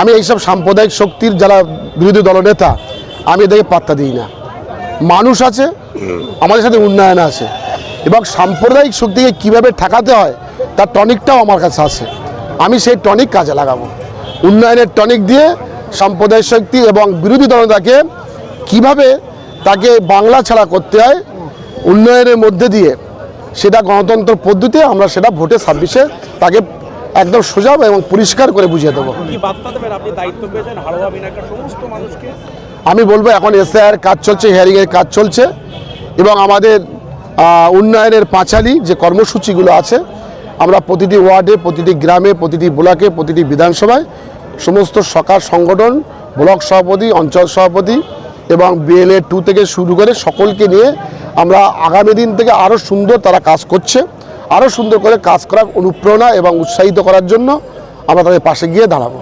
আমি এইসব সাম্প্রদায়িক শক্তির যারা বিরোধী দলনেতা আমি এদেরকে পাত্তা দিই না। মানুষ আছে, আমাদের সাথে উন্নয়ন আছে এবং সাম্প্রদায়িক শক্তিকে কীভাবে ঠেকাতে হয়, তার টনিকটাও আমার কাছে আছে। আমি সেই টনিক কাজে লাগাবো। উন্নয়নের টনিক দিয়ে সাম্প্রদায়িক শক্তি এবং বিরোধী দলনেতাকে কীভাবে তাকে বাংলা ছাড়া করতে হয়, উন্নয়নের মধ্যে দিয়ে সেটা গণতন্ত্র পদ্ধতিতে আমরা সেটা ভোটে ছাব্বিশে তাকে একদম সোজা এবং পরিষ্কার করে বুঝিয়ে দেবো। আমি বলব এখন এসআইআর কাজ চলছে হিয়ারিংয়ের কাজ চলছে এবং আমাদের উন্নয়নের পাঁচালি যে কর্মসূচিগুলো আছে আমরা প্রতিটি ওয়ার্ডে প্রতিটি গ্রামে প্রতিটি ব্লকে প্রতিটি বিধানসভায় সমস্ত সরকার সংগঠন ব্লক সভাপতি অঞ্চল সভাপতি এবং বিএলএ টু থেকে শুরু করে সকলকে নিয়ে আমরা আগামী দিন থেকে আরও সুন্দর তারা কাজ করছে। আরও সুন্দর করে কাজ করার অনুপ্রেরণা এবং উৎসাহিত করার জন্য আমরা তাদের পাশে গিয়ে দাঁড়াবো।